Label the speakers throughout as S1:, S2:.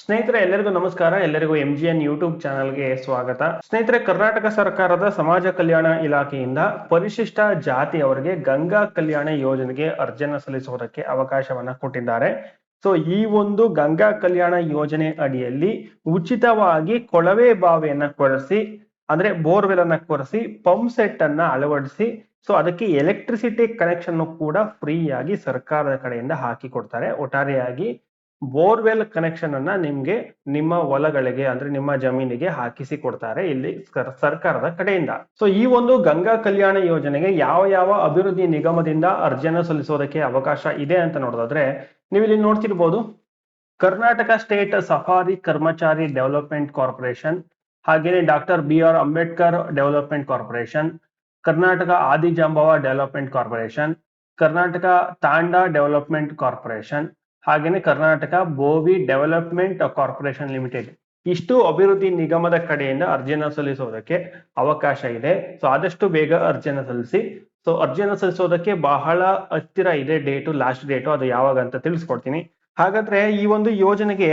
S1: ಸ್ನೇಹಿತರೆ, ಎಲ್ಲರಿಗೂ ನಮಸ್ಕಾರ. ಎಲ್ಲರಿಗೂ ಎಂ ಜಿ ಎನ್ ಯೂಟ್ಯೂಬ್ ಚಾನಲ್ಗೆ ಸ್ವಾಗತ. ಸ್ನೇಹಿತರೆ, ಕರ್ನಾಟಕ ಸರ್ಕಾರದ ಸಮಾಜ ಕಲ್ಯಾಣ ಇಲಾಖೆಯಿಂದ ಪರಿಶಿಷ್ಟ ಜಾತಿಯವರಿಗೆ ಗಂಗಾ ಕಲ್ಯಾಣ ಯೋಜನೆಗೆ ಅರ್ಜಿಯನ್ನು ಸಲ್ಲಿಸುವುದಕ್ಕೆ ಅವಕಾಶವನ್ನ ಕೊಟ್ಟಿದ್ದಾರೆ. ಸೊ ಈ ಒಂದು ಗಂಗಾ ಕಲ್ಯಾಣ ಯೋಜನೆ ಅಡಿಯಲ್ಲಿ ಉಚಿತವಾಗಿ ಕೊಳವೆ ಬಾವಿಯನ್ನ ಕೊರೆಸಿ, ಅಂದ್ರೆ ಬೋರ್ವೆಲ್ ಅನ್ನ ಕೊರೆಸಿ, ಪಂಪ್ ಸೆಟ್ ಅನ್ನ ಅಳವಡಿಸಿ ಸೊ ಅದಕ್ಕೆ ಎಲೆಕ್ಟ್ರಿಸಿಟಿ ಕನೆಕ್ಷನ್ ಕೂಡ ಫ್ರೀಯಾಗಿ ಸರ್ಕಾರದ ಕಡೆಯಿಂದ ಹಾಕಿ ಕೊಡ್ತಾರೆ. ಒಟ್ಟಾರೆಯಾಗಿ ಬೋರ್ವೆಲ್ ಕನೆಕ್ಷನ್ ಅನ್ನ ನಿಮ್ಗೆ ನಿಮ್ಮ ಹೊಲಗಳಿಗೆ ಅಂದ್ರೆ ನಿಮ್ಮ ಜಮೀನಿಗೆ ಹಾಕಿಸಿ ಕೊಡ್ತಾರೆ ಇಲ್ಲಿ ಸರ್ಕಾರದ ಕಡೆಯಿಂದ. ಸೊ ಈ ಒಂದು ಗಂಗಾ ಕಲ್ಯಾಣ ಯೋಜನೆಗೆ ಯಾವ ಯಾವ ಅಭಿವೃದ್ಧಿ ನಿಗಮದಿಂದ ಅರ್ಜಿಯನ್ನು ಸಲ್ಲಿಸೋದಕ್ಕೆ ಅವಕಾಶ ಇದೆ ಅಂತ ನೋಡೋದಾದ್ರೆ ನೀವು ಇಲ್ಲಿ ನೋಡ್ತಿರ್ಬೋದು, Karnataka state Safai Karmachari development corporation, ಹಾಗೇನೆ doctor B R Ambedkar development corporation, Karnataka Adijambava development corporation, Karnataka Tanda development corporation ಹಾಗೇನೆ Karnataka Bhovi development corporation limited. ಇಷ್ಟು ಅಭಿವೃದ್ಧಿ ನಿಗಮದ ಕಡೆಯಿಂದ ಅರ್ಜಿಯನ್ನು ಸಲ್ಲಿಸೋದಕ್ಕೆ ಅವಕಾಶ ಇದೆ. ಸೊ ಆದಷ್ಟು ಬೇಗ ಅರ್ಜಿಯನ್ನು ಸಲ್ಲಿಸಿ. ಸೊ ಅರ್ಜಿಯನ್ನು ಸಲ್ಲಿಸೋದಕ್ಕೆ ಬಹಳ ಹತ್ತಿರ ಇದೆ ಡೇಟು, ಲಾಸ್ಟ್ ಡೇಟು, ಅದು ಯಾವಾಗ ಅಂತ ತಿಳಿಸ್ಕೊಡ್ತೀನಿ. ಹಾಗಾದ್ರೆ ಈ ಒಂದು ಯೋಜನೆಗೆ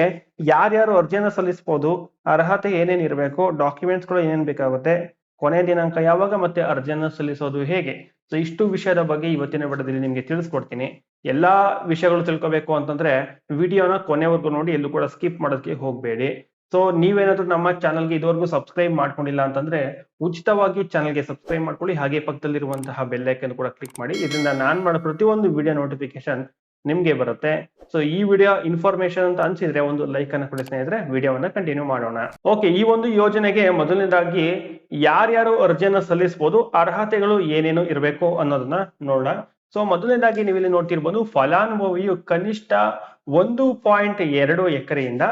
S1: ಯಾರ್ಯಾರು ಅರ್ಜಿಯನ್ನು ಸಲ್ಲಿಸಬಹುದು ಅರ್ಹತೆ ಏನೇನ್ ಇರಬೇಕು ಡಾಕ್ಯುಮೆಂಟ್ಸ್ಗಳು ಏನೇನ್ ಬೇಕಾಗುತ್ತೆ, ಕೊನೆ ದಿನಾಂಕ ಯಾವಾಗ ಮತ್ತೆ ಅರ್ಜಿಯನ್ನು ಸಲ್ಲಿಸೋದು ಹೇಗೆ? ಸೊ ಇಷ್ಟು ವಿಷಯದ ಬಗ್ಗೆ ಇವತ್ತಿನ ವಿಡಿಯೋದಲ್ಲಿ ನಿಮಗೆ ತಿಳಿಸ್ಕೊಡ್ತೀನಿ. ಎಲ್ಲಾ ವಿಷಯಗಳು ತಿಳ್ಕೊಬೇಕು ಅಂತಂದ್ರೆ ವಿಡಿಯೋನ ಕೊನೆವರೆಗೂ ನೋಡಿ, ಎಲ್ಲೂ ಕೂಡ ಸ್ಕಿಪ್ ಮಾಡೋದಕ್ಕೆ ಹೋಗಬೇಡಿ. ಸೊ ನೀವೇನಾದ್ರೂ ನಮ್ಮ ಚಾನಲ್ಗೆ ಇದುವರೆಗೂ ಸಬ್ಸ್ಕ್ರೈಬ್ ಮಾಡ್ಕೊಂಡಿಲ್ಲ ಅಂತಂದ್ರೆ ಉಚಿತವಾಗಿ ಚಾನಲ್ಗೆ ಸಬ್ಸ್ಕ್ರೈಬ್ ಮಾಡ್ಕೊಳ್ಳಿ. ಹಾಗೆ ಪಕ್ಕದಲ್ಲಿರುವಂತಹ ಬೆಲ್ಲೈಕನ್ ಕೂಡ ಕ್ಲಿಕ್ ಮಾಡಿ. ಇದರಿಂದ ನಾನು ಮಾಡೋ ಪ್ರತಿಯೊಂದು ವಿಡಿಯೋ ನೋಟಿಫಿಕೇಶನ್ ನಿಮ್ಗೆ ಬರುತ್ತೆ. ಸೊ ಈ ವಿಡಿಯೋ ಇನ್ಫಾರ್ಮೇಶನ್ ಅಂತ ಅನ್ಸಿದ್ರೆ ಒಂದು ಲೈಕ್ ಅನ್ನ ಕೊಡಿ ಸ್ನೇಹಿತರೆ ವಿಡಿಯೋವನ್ನ ಕಂಟಿನ್ಯೂ ಮಾಡೋಣ. ಓಕೆ ಈ ಒಂದು ಯೋಜನೆಗೆ ಮೊದಲನೇದಾಗಿ ಯಾರ್ಯಾರು ಅರ್ಜಿಯನ್ನ ಸಲ್ಲಿಸಬಹುದು ಅರ್ಹತೆಗಳು ಏನೇನು ಇರಬೇಕು ಅನ್ನೋದನ್ನ ನೋಡೋಣ. ಸೊ ಮೊದಲನೇದಾಗಿ ನೀವು ಇಲ್ಲಿ ನೋಡ್ತಿರ್ಬೋದು, ಫಲಾನುಭವಿಯು ಕನಿಷ್ಠ ಒಂದು ಪಾಯಿಂಟ್ ಎರಡು ಎಕರೆಯಿಂದ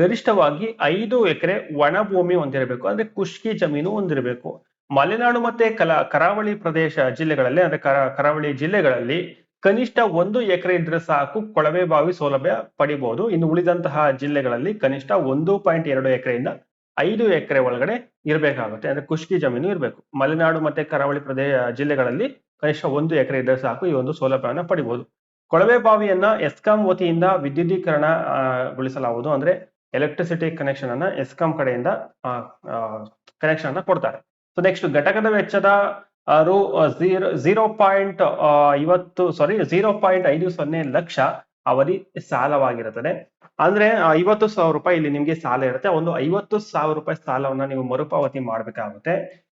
S1: ಗರಿಷ್ಠವಾಗಿ ಐದು ಎಕರೆ ಒಣ ಭೂಮಿ ಹೊಂದಿರಬೇಕು. ಅಂದ್ರೆ ಖುಷ್ಕಿ ಜಮೀನು ಹೊಂದಿರಬೇಕು. ಮಲೆನಾಡು ಮತ್ತೆ ಕಲಾ, ಕರಾವಳಿ ಪ್ರದೇಶ ಜಿಲ್ಲೆಗಳಲ್ಲಿ, ಅಂದ್ರೆ ಕರಾವಳಿ ಜಿಲ್ಲೆಗಳಲ್ಲಿ ಕನಿಷ್ಠ ಒಂದು ಎಕರೆ ಇದ್ರೆ ಸಾಕು, ಕೊಳವೆ ಬಾವಿ ಸೌಲಭ್ಯ ಪಡಿಬಹುದು ಇನ್ನು ಉಳಿದಂತಹ ಜಿಲ್ಲೆಗಳಲ್ಲಿ ಕನಿಷ್ಠ ಒಂದು ಪಾಯಿಂಟ್ ಎರಡು ಎಕರೆಯಿಂದ ಐದು ಎಕರೆ ಒಳಗಡೆ ಇರಬೇಕಾಗುತ್ತೆ. ಅಂದ್ರೆ ಖುಷ್ಕಿ ಜಮೀನು ಇರಬೇಕು. ಮಲೆನಾಡು ಮತ್ತೆ ಕರಾವಳಿ ಪ್ರದೇಶ ಜಿಲ್ಲೆಗಳಲ್ಲಿ ಕನಿಷ್ಠ ಒಂದು ಎಕರೆ ಇದ್ರೆ ಸಾಕು ಈ ಒಂದು ಸೌಲಭ್ಯವನ್ನು ಪಡಿಬಹುದು ಕೊಳವೆ ಬಾವಿಯನ್ನ ಎಸ್ಕಾಂ ವತಿಯಿಂದ ವಿದ್ಯುದೀಕರಣ ಗೊಳಿಸಲಾಗುವುದು. ಅಂದ್ರೆ ಎಲೆಕ್ಟ್ರಿಸಿಟಿ ಕನೆಕ್ಷನ್ ಅನ್ನ ಎಸ್ಕಾಂ ಕಡೆಯಿಂದ ಕನೆಕ್ಷನ್ ಅನ್ನ ಕೊಡ್ತಾರೆ. ಸೊ ನೆಕ್ಸ್ಟ್ ಘಟಕದ ವೆಚ್ಚದ ರು ಝೀರೋ ಪಾಯಿಂಟ್ ಇವತ್ತು ಸಾರಿ ಝೀರೋ ಪಾಯಿಂಟ್ ಐದು ಸೊನ್ನೆ ಲಕ್ಷ ಅವಧಿ ಸಾಲವಾಗಿರುತ್ತದೆ. ಅಂದ್ರೆ ಐವತ್ತು ಸಾವಿರ ರೂಪಾಯಿ ಇಲ್ಲಿ ನಿಮ್ಗೆ ಸಾಲ ಇರುತ್ತೆ. ಒಂದು ಐವತ್ತು ಸಾವಿರ ರೂಪಾಯಿ ಸಾಲವನ್ನ ನೀವು ಮರುಪಾವತಿ ಮಾಡ್ಬೇಕಾಗುತ್ತೆ.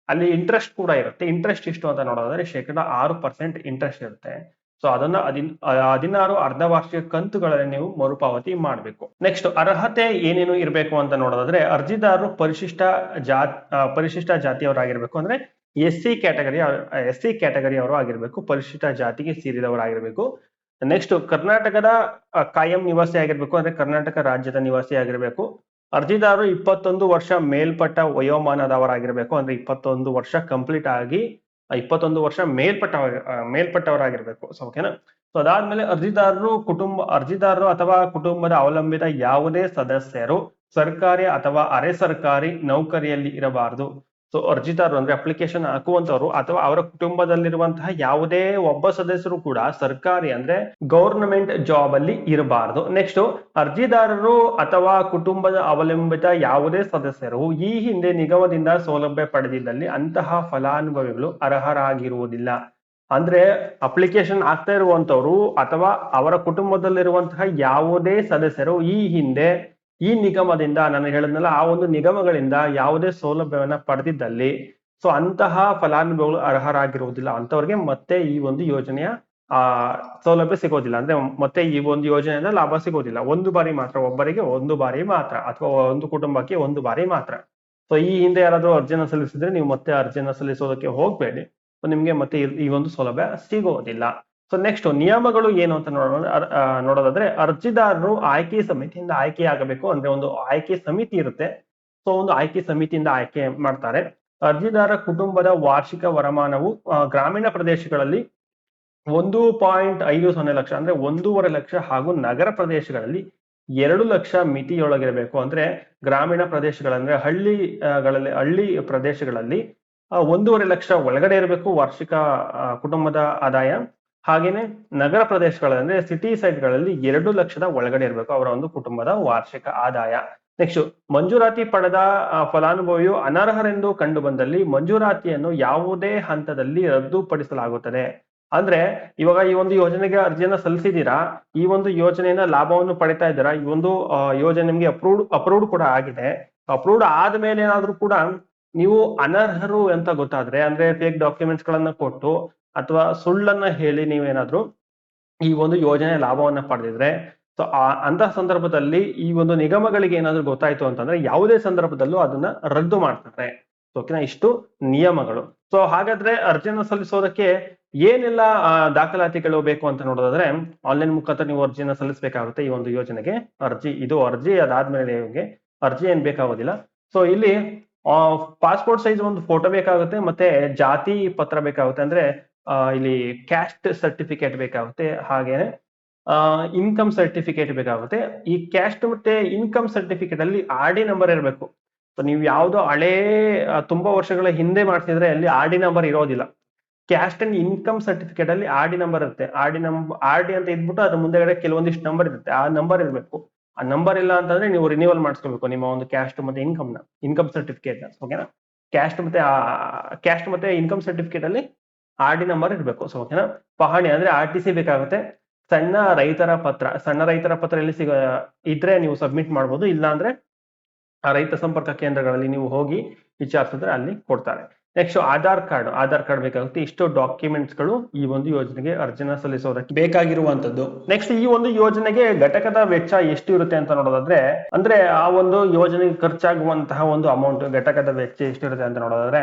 S1: ಅಲ್ಲಿ ಇಂಟ್ರೆಸ್ಟ್ ಕೂಡ ಇರುತ್ತೆ. ಇಂಟ್ರೆಸ್ಟ್ ಎಷ್ಟು ಅಂತ ನೋಡೋದಾದ್ರೆ ಶೇಕಡ ಆರು ಪರ್ಸೆಂಟ್ ಇಂಟ್ರೆಸ್ಟ್ ಇರುತ್ತೆ. ಸೊ ಅದನ್ನ ಅದಿನ್ ಆ, ಹದಿನಾರು ಅರ್ಧ ವಾರ್ಷಿಕ ಕಂತುಗಳಲ್ಲಿ ನೀವು ಮರುಪಾವತಿ ಮಾಡಬೇಕು. ನೆಕ್ಸ್ಟ್ ಅರ್ಹತೆ ಏನೇನು ಇರಬೇಕು ಅಂತ ನೋಡೋದಾದ್ರೆ ಅರ್ಜಿದಾರರು ಪರಿಶಿಷ್ಟ ಜಾತ್ ಪರಿಶಿಷ್ಟ ಜಾತಿಯವರಾಗಿರ್ಬೇಕು. ಅಂದ್ರೆ S C category S C category ಅವರು ಆಗಿರ್ಬೇಕು, ಪರಿಶಿಷ್ಟ ಜಾತಿಗೆ ಸೇರಿದವರಾಗಿರಬೇಕು. ನೆಕ್ಸ್ಟ್ ಕರ್ನಾಟಕದ ಕಾಯಂ ನಿವಾಸಿ ಆಗಿರ್ಬೇಕು ಅಂದ್ರೆ ಕರ್ನಾಟಕ ರಾಜ್ಯದ ನಿವಾಸಿ ಆಗಿರ್ಬೇಕು. ಅರ್ಜಿದಾರರು ಇಪ್ಪತ್ತೊಂದು ವರ್ಷ ಮೇಲ್ಪಟ್ಟ ವಯೋಮಾನದವರಾಗಿರಬೇಕು ಅಂದ್ರೆ ಇಪ್ಪತ್ತೊಂದು ವರ್ಷ ಕಂಪ್ಲೀಟ್ ಆಗಿ ಇಪ್ಪತ್ತೊಂದು ವರ್ಷ ಮೇಲ್ಪಟ್ಟ ಮೇಲ್ಪಟ್ಟವರಾಗಿರ್ಬೇಕು. ಸೊ ಓಕೆನಾ ಸೊ ಅದಾದ್ಮೇಲೆ ಅರ್ಜಿದಾರರು ಕುಟುಂಬ, ಅರ್ಜಿದಾರರು ಅಥವಾ ಕುಟುಂಬದ ಅವಲಂಬಿತ ಯಾವುದೇ ಸದಸ್ಯರು ಸರ್ಕಾರಿ ಅಥವಾ ಅರೆ ಸರ್ಕಾರಿ ನೌಕರಿಯಲ್ಲಿ ಇರಬಾರದು. ಸೊ ಅರ್ಜಿದಾರರು ಅಂದ್ರೆ ಅಪ್ಲಿಕೇಶನ್ ಹಾಕುವಂತವರು ಅಥವಾ ಅವರ ಕುಟುಂಬದಲ್ಲಿರುವಂತಹ ಯಾವುದೇ ಒಬ್ಬ ಸದಸ್ಯರು ಕೂಡ ಸರ್ಕಾರಿ ಅಂದ್ರೆ ಗೌರ್ನಮೆಂಟ್ ಜಾಬ್ ಅಲ್ಲಿ ಇರಬಾರದು. ನೆಕ್ಸ್ಟ್ ಅರ್ಜಿದಾರರು ಅಥವಾ ಕುಟುಂಬದ ಅವಲಂಬಿತ ಯಾವುದೇ ಸದಸ್ಯರು ಈ ಹಿಂದೆ ನಿಗಮದಿಂದ ಸೌಲಭ್ಯ ಪಡೆದಿದ್ದಲ್ಲಿ ಅಂತಹ ಫಲಾನುಭವಿಗಳು ಅರ್ಹರಾಗಿರುವುದಿಲ್ಲ. ಅಂದ್ರೆ ಅಪ್ಲಿಕೇಶನ್ ಆಗ್ತಾ ಇರುವಂತವರು ಅಥವಾ ಅವರ ಕುಟುಂಬದಲ್ಲಿರುವಂತಹ ಯಾವುದೇ ಸದಸ್ಯರು ಈ ಹಿಂದೆ ಈ ನಿಗಮದಿಂದ ನಾನು ಹೇಳಿದ್ನಲ್ಲ, ಆ ಒಂದು ನಿಗಮಗಳಿಂದ ಯಾವುದೇ ಸೌಲಭ್ಯವನ್ನ ಪಡೆದಿದ್ದಲ್ಲಿ, ಸೊ ಅಂತಹ ಫಲಾನುಭವಿಗಳು ಅರ್ಹರಾಗಿರುವುದಿಲ್ಲ ಅಂತವ್ರಿಗೆ ಮತ್ತೆ ಈ ಒಂದು ಯೋಜನೆಯ, ಆ, ಸೌಲಭ್ಯ ಸಿಗೋದಿಲ್ಲ. ಅಂದ್ರೆ ಮತ್ತೆ ಈ ಒಂದು ಯೋಜನೆಯಿಂದ ಲಾಭ ಸಿಗೋದಿಲ್ಲ. ಒಂದು ಬಾರಿ ಮಾತ್ರ, ಒಬ್ಬರಿಗೆ ಒಂದು ಬಾರಿ ಮಾತ್ರ, ಅಥವಾ ಒಂದು ಕುಟುಂಬಕ್ಕೆ ಒಂದು ಬಾರಿ ಮಾತ್ರ. ಸೊ ಈ ಹಿಂದೆ ಯಾರಾದರೂ ಅರ್ಜಿನ ಸಲ್ಲಿಸಿದ್ರೆ ನೀವು ಮತ್ತೆ ಅರ್ಜಿನ ಸಲ್ಲಿಸೋದಕ್ಕೆ ಹೋಗ್ಬೇಡಿ. ನಿಮ್ಗೆ ಮತ್ತೆ ಈ ಒಂದು ಸೌಲಭ್ಯ ಸಿಗೋದಿಲ್ಲ. ಸೊ ನೆಕ್ಸ್ಟ್ ನಿಯಮಗಳು ಏನು ಅಂತ ನೋಡೋಣ ನೋಡೋದಾದ್ರೆ ಅರ್ಜಿದಾರರು ಆಯ್ಕೆ ಸಮಿತಿಯಿಂದ ಆಯ್ಕೆ ಆಗಬೇಕು ಅಂದ್ರೆ ಒಂದು ಆಯ್ಕೆ ಸಮಿತಿ ಇರುತ್ತೆ. ಸೊ ಒಂದು ಆಯ್ಕೆ ಸಮಿತಿಯಿಂದ ಆಯ್ಕೆ ಮಾಡ್ತಾರೆ. ಅರ್ಜಿದಾರ ಕುಟುಂಬದ ವಾರ್ಷಿಕ ವರಮಾನವು ಗ್ರಾಮೀಣ ಪ್ರದೇಶಗಳಲ್ಲಿ ಒಂದು ಪಾಯಿಂಟ್ ಐದು ಸೊನ್ನೆ ಲಕ್ಷ ಅಂದ್ರೆ ಒಂದೂವರೆ ಲಕ್ಷ ಹಾಗೂ ನಗರ ಪ್ರದೇಶಗಳಲ್ಲಿ ಎರಡು ಲಕ್ಷ ಮಿತಿಯೊಳಗಿರಬೇಕು. ಅಂದ್ರೆ ಗ್ರಾಮೀಣ ಪ್ರದೇಶಗಳಂದ್ರೆ ಹಳ್ಳಿಗಳಲ್ಲಿ ಹಳ್ಳಿ ಪ್ರದೇಶಗಳಲ್ಲಿ ಒಂದೂವರೆ ಲಕ್ಷ ಒಳಗಡೆ ಇರಬೇಕು ವಾರ್ಷಿಕ ಕುಟುಂಬದ ಆದಾಯ. ಹಾಗೇನೆ ನಗರ ಪ್ರದೇಶಗಳಲ್ಲಿ ಅಂದ್ರೆ ಸಿಟಿ ಸೈಟ್ಗಳಲ್ಲಿ ಎರಡು ಲಕ್ಷದ ಒಳಗಡೆ ಇರಬೇಕು ಅವರ ಒಂದು ಕುಟುಂಬದ ವಾರ್ಷಿಕ ಆದಾಯ. ನೆಕ್ಸ್ಟ್ ಮಂಜೂರಾತಿ ಪಡೆದ ಫಲಾನುಭವಿಯು ಅನರ್ಹರೆಂದು ಕಂಡು ಬಂದಲ್ಲಿ ಮಂಜೂರಾತಿಯನ್ನು ಯಾವುದೇ ಹಂತದಲ್ಲಿ ರದ್ದುಪಡಿಸಲಾಗುತ್ತದೆ. ಅಂದ್ರೆ ಇವಾಗ ಈ ಒಂದು ಯೋಜನೆಗೆ ಅರ್ಜಿಯನ್ನ ಸಲ್ಲಿಸಿದೀರಾ ಈ ಒಂದು ಯೋಜನೆಯಿಂದ ಲಾಭವನ್ನು ಪಡಿತಾ ಇದ್ದೀರಾ, ಈ ಒಂದು ಯೋಜನೆ ನಿಮ್ಗೆ ಅಪ್ರೂವ್ಡ್ ಅಪ್ರೂವ್ಡ್ ಕೂಡ ಆಗಿದೆ. ಅಪ್ರೂವ್ಡ್ ಆದ್ಮೇಲೆ ಏನಾದ್ರೂ ಕೂಡ ನೀವು ಅನರ್ಹರು ಅಂತ ಗೊತ್ತಾದ್ರೆ ಅಂದ್ರೆ ಫೇಕ್ ಡಾಕ್ಯುಮೆಂಟ್ಸ್ ಗಳನ್ನ ಕೊಟ್ಟು ಅಥವಾ ಸುಳ್ಳನ್ನ ಹೇಳಿ ನೀವೇನಾದ್ರೂ ಈ ಒಂದು ಯೋಜನೆ ಲಾಭವನ್ನ ಪಡೆದಿದ್ರೆ ಸೊ ಅಂತ ಸಂದರ್ಭದಲ್ಲಿ ಈ ಒಂದು ನಿಗಮಗಳಿಗೆ ಏನಾದ್ರೂ ಗೊತ್ತಾಯ್ತು ಅಂತಂದ್ರೆ ಯಾವುದೇ ಸಂದರ್ಭದಲ್ಲೂ ಅದನ್ನ ರದ್ದು ಮಾಡ್ತಾರೆ. ಓಕೆನಾ ಇಷ್ಟು ನಿಯಮಗಳು. ಸೊ ಹಾಗಾದ್ರೆ ಅರ್ಜಿಯನ್ನ ಸಲ್ಲಿಸೋದಕ್ಕೆ ಏನೆಲ್ಲ ಆ, ದಾಖಲಾತಿಗಳು ಬೇಕು ಅಂತ ನೋಡೋದಾದ್ರೆ ಆನ್ಲೈನ್ ಮುಖಾಂತರ ನೀವು ಅರ್ಜಿಯನ್ನ ಸಲ್ಲಿಸಬೇಕಾಗುತ್ತೆ ಈ ಒಂದು ಯೋಜನೆಗೆ. ಅರ್ಜಿ ಇದು ಅರ್ಜಿ ಅದಾದ್ಮೇಲೆ ನಿಮಗೆ ಅರ್ಜಿ ಏನ್ ಬೇಕಾಗೋದಿಲ್ಲ. ಸೊ ಇಲ್ಲಿ ಪಾಸ್ಪೋರ್ಟ್ ಸೈಜ್ ಒಂದು ಫೋಟೋ ಬೇಕಾಗುತ್ತೆ, ಮತ್ತೆ ಜಾತಿ ಪತ್ರ ಬೇಕಾಗುತ್ತೆ, ಅಂದ್ರೆ ಇಲ್ಲಿ ಕ್ಯಾಸ್ಟ್ ಸರ್ಟಿಫಿಕೇಟ್ ಬೇಕಾಗುತ್ತೆ, ಹಾಗೇನೆ ಇನ್ಕಮ್ ಸರ್ಟಿಫಿಕೇಟ್ ಬೇಕಾಗುತ್ತೆ. ಈ ಕ್ಯಾಸ್ಟ್ ಮತ್ತೆ ಇನ್ಕಮ್ ಸರ್ಟಿಫಿಕೇಟ್ ಅಲ್ಲಿ ಆರ್ ಡಿ ನಂಬರ್ ಇರಬೇಕು. ನೀವು ಯಾವುದೋ ಹಳೇ ತುಂಬಾ ವರ್ಷಗಳ ಹಿಂದೆ ಮಾಡ್ತಿದ್ರೆ ಅಲ್ಲಿ ಆರ್ ಡಿ ನಂಬರ್ ಇರೋದಿಲ್ಲ. ಕ್ಯಾಸ್ಟ್ ಅಂಡ್ ಇನ್ಕಮ್ ಸರ್ಟಿಫಿಕೇಟ್ ಅಲ್ಲಿ ಆರ್ ಡಿ ನಂಬರ್ ಇರುತ್ತೆ. R D number R D ಅಂತ ಇದ್ಬಿಟ್ಟು ಅದ್ರ ಮುಂದೆಗಡೆ ಕೆಲವೊಂದಿಷ್ಟು ನಂಬರ್ ಇರುತ್ತೆ. ಆ ನಂಬರ್ ಇರಬೇಕು. ಆ ನಂಬರ್ ಇಲ್ಲ ಅಂತಂದ್ರೆ ನೀವು ರಿನ್ಯೂವಲ್ ಮಾಡಿಸ್ಕೋಬೇಕು ನಿಮ್ಮ ಒಂದು ಕ್ಯಾಸ್ಟ್ ಮತ್ತೆ ಇನ್ಕಮ್ನ ಇನ್ಕಮ್ ಸರ್ಟಿಫಿಕೇಟ್ ಓಕೆನಾ ಕ್ಯಾಸ್ಟ್ ಮತ್ತೆ ಕ್ಯಾಸ್ಟ್ ಮತ್ತೆ ಇನ್ಕಮ್ ಸರ್ಟಿಫಿಕೇಟ್ ಅಲ್ಲಿ ಆರ್ ಡಿ ನಂಬರ್ ಇರಬೇಕು ಸೊ ಓಕೆನಾ ಪಹಣಿ ಅಂದ್ರೆ ಆರ್ ಟಿ ಸಿ ಬೇಕಾಗುತ್ತೆ. ಸಣ್ಣ ರೈತರ ಪತ್ರ, ಸಣ್ಣ ರೈತರ ಪತ್ರ ಎಲ್ಲಿ ಸಿಗ, ಇದ್ರೆ ನೀವು ಸಬ್ಮಿಟ್ ಮಾಡ್ಬೋದು ಇಲ್ಲ ಅಂದ್ರೆ ಆ ರೈತ ಸಂಪರ್ಕ ಕೇಂದ್ರಗಳಲ್ಲಿ ನೀವು ಹೋಗಿ ವಿಚಾರಿಸಿದ್ರೆ ಅಲ್ಲಿ ಕೊಡ್ತಾರೆ. Next Aadhaar card Aadhaar card ಬೇಕಾಗುತ್ತೆ. ಇಷ್ಟು ಡಾಕ್ಯುಮೆಂಟ್ಸ್ಗಳು ಈ ಒಂದು ಯೋಜನೆಗೆ ಅರ್ಜಿನ ಸಲ್ಲಿಸೋದಕ್ಕೆ ಬೇಕಾಗಿರುವಂತದ್ದು ನೆಕ್ಸ್ಟ್ ಈ ಒಂದು ಯೋಜನೆಗೆ ಘಟಕದ ವೆಚ್ಚ ಎಷ್ಟು ಇರುತ್ತೆ ಅಂತ ನೋಡೋದಾದ್ರೆ ಅಂದ್ರೆ ಆ ಒಂದು ಯೋಜನೆಗೆ ಖರ್ಚಾಗುವಂತಹ ಒಂದು ಅಮೌಂಟ್ ಘಟಕದ ವೆಚ್ಚ ಎಷ್ಟಿರುತ್ತೆ ಅಂತ ನೋಡೋದಾದ್ರೆ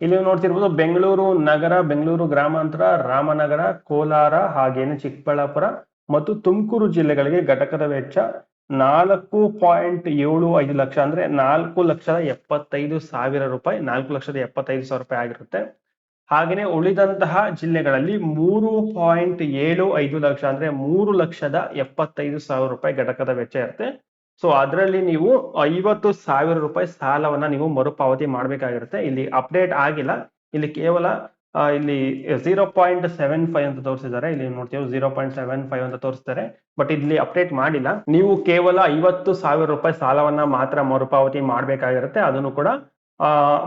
S1: ಇಲ್ಲಿ ನೋಡ್ತಿರ್ಬೋದು ಬೆಂಗಳೂರು ನಗರ ಬೆಂಗಳೂರು ಗ್ರಾಮಾಂತರ ರಾಮನಗರ ಕೋಲಾರ ಹಾಗೇನೆ ಚಿಕ್ಕಬಳ್ಳಾಪುರ ಮತ್ತು ತುಮಕೂರು ಜಿಲ್ಲೆಗಳಿಗೆ ಘಟಕದ ವೆಚ್ಚ ನಾಲ್ಕು ಪಾಯಿಂಟ್ ಏಳು ಐದು ಲಕ್ಷ ಅಂದ್ರೆ ನಾಲ್ಕು ಲಕ್ಷದ ಎಪ್ಪತ್ತೈದು ಸಾವಿರ ರೂಪಾಯಿ, ನಾಲ್ಕು ಲಕ್ಷದ ಎಪ್ಪತ್ತೈದು ಸಾವಿರ ರೂಪಾಯಿ ಆಗಿರುತ್ತೆ. ಹಾಗೆಯೇ ಉಳಿದಂತಹ ಜಿಲ್ಲೆಗಳಲ್ಲಿ ಮೂರು ಪಾಯಿಂಟ್ ಏಳು ಐದು ಲಕ್ಷ ಅಂದ್ರೆ ಮೂರು ಲಕ್ಷದ ಎಪ್ಪತ್ತೈದು ಸಾವಿರ ರೂಪಾಯಿ ಘಟಕದ ವೆಚ್ಚ ಇರುತ್ತೆ. ಸೊ ಅದರಲ್ಲಿ ನೀವು ಐವತ್ತು ಸಾವಿರ ರೂಪಾಯಿ ಸಾಲವನ್ನ ನೀವು ಮರುಪಾವತಿ ಮಾಡಬೇಕಾಗಿರುತ್ತೆ. ಇಲ್ಲಿ ಅಪ್ಡೇಟ್ ಆಗಿಲ್ಲ. ಇಲ್ಲಿ ಕೇವಲ ಇಲ್ಲಿ ಜೀರೋ ಪಾಯಿಂಟ್ ಸೆವೆನ್ ಫೈವ್ ಅಂತ ತೋರಿಸಿದ್ದಾರೆ. ಇಲ್ಲಿ ನೋಡ್ತೀವಿ ಜೀರೋ ಪಾಯಿಂಟ್ ಸೆವೆನ್ ಫೈವ್ ಅಂತ ತೋರಿಸ್ತಾರೆ ಬಟ್ ಇಲ್ಲಿ ಅಪ್ಡೇಟ್ ಮಾಡಿಲ್ಲ. ನೀವು ಕೇವಲ ಐವತ್ತು ಸಾವಿರ ರೂಪಾಯಿ ಸಾಲವನ್ನ ಮಾತ್ರ ಮರುಪಾವತಿ ಮಾಡಬೇಕಾಗಿರುತ್ತೆ. ಅದನ್ನು ಕೂಡ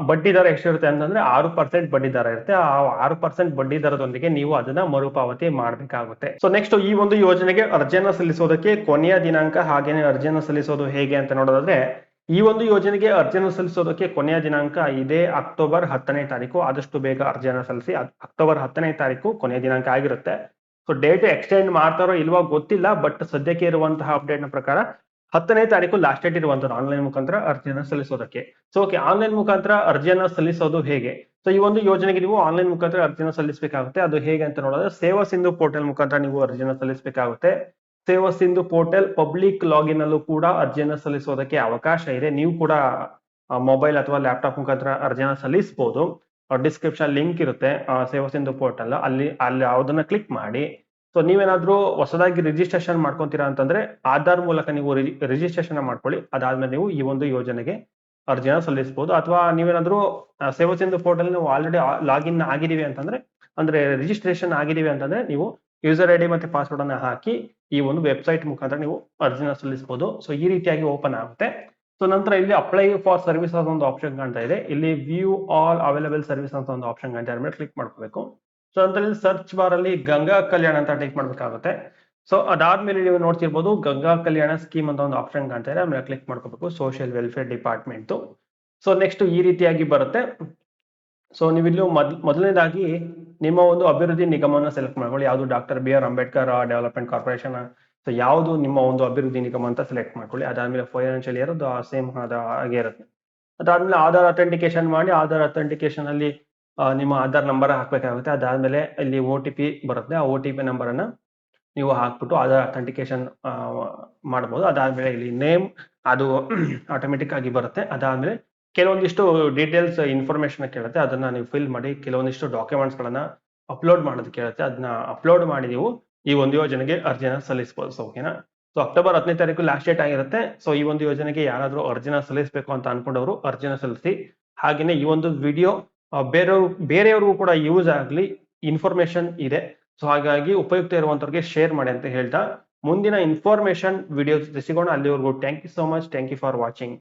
S1: ಬಡ್ಡಿ ದರ ಎಷ್ಟಿರುತ್ತೆ ಅಂತಂದ್ರೆ ಆರು ಪರ್ಸೆಂಟ್ ಬಡ್ಡಿ ದರ ಇರುತ್ತೆ. ಆ ಆರು ಪರ್ಸೆಂಟ್ ಬಡ್ಡಿ ದರದೊಂದಿಗೆ ನೀವು ಅದನ್ನ ಮರುಪಾವತಿ ಮಾಡಬೇಕಾಗುತ್ತೆ. ಸೊ ನೆಕ್ಸ್ಟ್ ಈ ಒಂದು ಯೋಜನೆಗೆ ಅರ್ಜಿಯನ್ನ ಸಲ್ಲಿಸೋದಕ್ಕೆ ಕೊನೆಯ ದಿನಾಂಕ ಹಾಗೇನೆ ಅರ್ಜಿಯನ್ನ ಸಲ್ಲಿಸೋದು ಹೇಗೆ ಅಂತ ನೋಡೋದಾದ್ರೆ ಈ ಒಂದು ಯೋಜನೆಗೆ ಅರ್ಜಿಯನ್ನು ಸಲ್ಲಿಸೋದಕ್ಕೆ ಕೊನೆಯ ದಿನಾಂಕ ಇದೇ ಅಕ್ಟೋಬರ್ ಹತ್ತನೇ ತಾರೀಕು. ಆದಷ್ಟು ಬೇಗ ಅರ್ಜಿಯನ್ನ ಸಲ್ಲಿಸಿ ಅಕ್ಟೋಬರ್ ಹತ್ತನೇ ತಾರೀಕು ಕೊನೆಯ ದಿನಾಂಕ ಆಗಿರುತ್ತೆ. ಸೊ ಡೇಟ್ ಎಕ್ಸ್ಟೆಂಡ್ ಮಾಡ್ತಾರೋ ಇಲ್ವೋ ಗೊತ್ತಿಲ್ಲ ಬಟ್ ಸದ್ಯಕ್ಕೆ ಇರುವಂತಹ ಅಪ್ಡೇಟ್ನ ಪ್ರಕಾರ ಹತ್ತನೇ ತಾರೀಕು ಲಾಸ್ಟ್ ಡೇಟ್ ಇರುವಂತದ್ದು ಆನ್ಲೈನ್ ಮುಖಾಂತರ ಅರ್ಜಿಯನ್ನು ಸಲ್ಲಿಸೋದಕ್ಕೆ. ಸೊ ಓಕೆ ಆನ್ಲೈನ್ ಮುಖಾಂತರ ಅರ್ಜಿಯನ್ನ ಸಲ್ಲಿಸೋದು ಹೇಗೆ? ಸೊ ಈ ಒಂದು ಯೋಜನೆಗೆ ನೀವು ಆನ್ಲೈನ್ ಮುಖಾಂತರ ಅರ್ಜಿಯನ್ನು ಸಲ್ಲಿಸಬೇಕಾಗುತ್ತೆ. ಅದು ಹೇಗೆ ಅಂತ ನೋಡಿದ್ರೆ ಸೇವಾ ಸಿಂಧು ಪೋರ್ಟಲ್ ಮುಖಾಂತರ ನೀವು ಅರ್ಜಿಯನ್ನು ಸಲ್ಲಿಸಬೇಕಾಗುತ್ತೆ. ಸೇವಾ ಸಿಂಧು ಪೋರ್ಟಲ್ ಪಬ್ಲಿಕ್ ಲಾಗಿನ್ ಅಲ್ಲೂ ಕೂಡ ಅರ್ಜಿಯನ್ನು ಸಲ್ಲಿಸೋದಕ್ಕೆ ಅವಕಾಶ ಇದೆ. ನೀವು ಕೂಡ ಮೊಬೈಲ್ ಅಥವಾ ಲ್ಯಾಪ್ಟಾಪ್ ಮುಖಾಂತರ ಅರ್ಜಿಯನ್ನು ಸಲ್ಲಿಸಬಹುದು ಡಿಸ್ಕ್ರಿಪ್ಷನ್ ಲಿಂಕ್ ಇರುತ್ತೆ ಸೇವಾ ಸಿಂಧು ಪೋರ್ಟಲ್. ಅಲ್ಲಿ ಅಲ್ಲಿ ಅದನ್ನ ಕ್ಲಿಕ್ ಮಾಡಿ. ಸೊ, ನೀವೇನಾದ್ರೂ ಹೊಸದಾಗಿ ರಿಜಿಸ್ಟ್ರೇಷನ್ ಮಾಡ್ಕೊಂತೀರಾ ಅಂತಂದ್ರೆ ಆಧಾರ್ ಮೂಲಕ ನೀವು ರಿಜಿಸ್ಟ್ರೇಷನ್ ಮಾಡ್ಕೊಳ್ಳಿ. ಅದಾದ್ಮೇಲೆ ನೀವು ಈ ಒಂದು ಯೋಜನೆಗೆ ಅರ್ಜಿಯನ್ನು ಸಲ್ಲಿಸಬಹುದು ಅಥವಾ ನೀವೇನಾದ್ರೂ ಸೇವಾ ಸಿಂಧು ಪೋರ್ಟಲ್ ನೀವು ಆಲ್ರೆಡಿ ಲಾಗಿನ್ ಆಗಿದೀವಿ ಅಂತಂದ್ರೆ, ಅಂದ್ರೆ ರಿಜಿಸ್ಟ್ರೇಷನ್ ಆಗಿದೀವಿ ಅಂತಂದ್ರೆ ನೀವು ಯೂಸರ್ ಐ ಡಿ ಮತ್ತೆ ಪಾಸ್ವರ್ಡ್ ಅನ್ನ ಹಾಕಿ ಈ ಒಂದು ವೆಬ್ಸೈಟ್ ಮುಖಾಂತರ ನೀವು ಅರ್ಜಿನ ಸಲ್ಲಿಸಬಹುದು. ಸೊ ಈ ರೀತಿಯಾಗಿ ಓಪನ್ ಆಗುತ್ತೆ. ಸೊ ನಂತರ ಇಲ್ಲಿ ಅಪ್ಲೈ ಫಾರ್ ಸರ್ವಿಸ್ ಅಂತ ಒಂದು ಆಪ್ಷನ್ ಕಾಣ್ತಾ ಇದೆ. ಇಲ್ಲಿ ವ್ಯೂ ಆಲ್ ಅವೈಲೇಬಲ್ ಸರ್ವಿಸ್ ಅಂತ ಒಂದು ಆಪ್ಷನ್ ಕಾಣ್ತಾ ಇದೆ. ಕ್ಲಿಕ್ ಮಾಡ್ಕೋಬೇಕು. ಸೊ ನಂತರ ಇಲ್ಲಿ ಸರ್ಚ್ ಬಾರ್ ಅಲ್ಲಿ ಗಂಗಾ ಕಲ್ಯಾಣ ಅಂತ ಟೈಪ್ ಮಾಡ್ಬೇಕಾಗುತ್ತೆ. ಸೊ ಅದಾದ್ಮೇಲೆ ನೀವು ನೋಡ್ತಿರ್ಬೋದು ಗಂಗಾ ಕಲ್ಯಾಣ ಸ್ಕೀಮ್ ಅಂತ ಒಂದು ಆಪ್ಷನ್ ಕಾಣ್ತಾ ಇದೆ. ಆಮೇಲೆ ಕ್ಲಿಕ್ ಮಾಡ್ಕೋಬೇಕು. Social welfare department so next ಈ ರೀತಿಯಾಗಿ ಬರುತ್ತೆ. ಸೊ ನೀವು ಇಲ್ಲಿ ಮೊದ್, ಮೊದಲನೇದಾಗಿ ನಿಮ್ಮ ಒಂದು ಅಭಿವೃದ್ಧಿ ನಿಗಮವನ್ನು ಸೆಲೆಕ್ಟ್ ಮಾಡ್ಕೊಳ್ಳಿ. ಯಾವುದು doctor B R Ambedkar development corporation so ಯಾವುದು ನಿಮ್ಮ ಒಂದು ಅಭಿವೃದ್ಧಿ ನಿಗಮ ಅಂತ ಸೆಲೆಕ್ಟ್ ಮಾಡ್ಕೊಳ್ಳಿ. ಅದಾದ್ಮೇಲೆ ಫೈನಾನ್ಷಿಯಲ್ ಇಯರ್ ಅದು ಸೇಮ್ ಹಾಗೆ ಇರುತ್ತೆ. ಅದಾದ್ಮೇಲೆ ಆಧಾರ್ ಅಥೆಂಟಿಕೇಶನ್ ಮಾಡಿ, ಆಧಾರ್ ಅಥೆಂಟಿಕೇಶನ್ ಅಲ್ಲಿ ನಿಮ್ಮ ಆಧಾರ್ ನಂಬರ್ ಹಾಕ್ಬೇಕಾಗುತ್ತೆ. ಅದಾದ್ಮೇಲೆ ಇಲ್ಲಿ ಒ ಟಿ ಪಿ ಬರುತ್ತೆ. ಆ ಒ ಟಿ ಪಿ ನಂಬರ್ ಅನ್ನ ನೀವು ಹಾಕ್ಬಿಟ್ಟು ಆಧಾರ್ ಅಥೆಂಟಿಕೇಶನ್ ಮಾಡ್ಬೋದು. ಅದಾದ್ಮೇಲೆ ಇಲ್ಲಿ ನೇಮ್ ಅದು ಆಟೋಮೆಟಿಕ್ ಆಗಿ ಬರುತ್ತೆ. ಅದಾದ್ಮೇಲೆ ಕೆಲವೊಂದಿಷ್ಟು ಡೀಟೇಲ್ಸ್ ಇನ್ಫಾರ್ಮೇಶನ್ ಕೇಳುತ್ತೆ. ಅದನ್ನ ನೀವು ಫಿಲ್ ಮಾಡಿ ಕೆಲವೊಂದಿಷ್ಟು ಡಾಕ್ಯುಮೆಂಟ್ಸ್ ಗಳನ್ನ ಅಪ್ಲೋಡ್ ಮಾಡೋದು ಕೇಳುತ್ತೆ. ಅದನ್ನ ಅಪ್ಲೋಡ್ ಮಾಡಿ ನೀವು ಈ ಒಂದು ಯೋಜನೆಗೆ ಅರ್ಜಿನ ಸಲ್ಲಿಸಬಹುದು ಸೊ ಓಕೆನಾ ಸೊ ಅಕ್ಟೋಬರ್ ಹತ್ತನೇ ತಾರೀಕು ಲಾಸ್ಟ್ ಡೇಟ್ ಆಗಿರುತ್ತೆ. ಸೊ ಈ ಒಂದು ಯೋಜನೆಗೆ ಯಾರಾದರೂ ಅರ್ಜಿನ ಸಲ್ಲಿಸಬೇಕು ಅಂತ ಅನ್ಕೊಂಡವರು ಅರ್ಜಿನ ಸಲ್ಲಿಸಿ, ಹಾಗೇನೆ ಈ ಒಂದು ವಿಡಿಯೋ ಬೇರೆಯವ್ರು ಬೇರೆಯವ್ರಿಗೂ ಕೂಡ ಯೂಸ್ ಆಗಲಿ ಇನ್ಫಾರ್ಮೇಶನ್ ಇದೆ. ಸೊ ಹಾಗಾಗಿ ಉಪಯುಕ್ತ ಇರುವಂತವ್ರಿಗೆ ಶೇರ್ ಮಾಡಿ ಅಂತ ಹೇಳ್ತಾ, ಮುಂದಿನ ಇನ್ಫಾರ್ಮೇಶನ್ ವಿಡಿಯೋ ಜೊತೆ ಸಿಗೋಣ. ಅಲ್ಲಿವರೆಗೂ thank you so much thank you for watching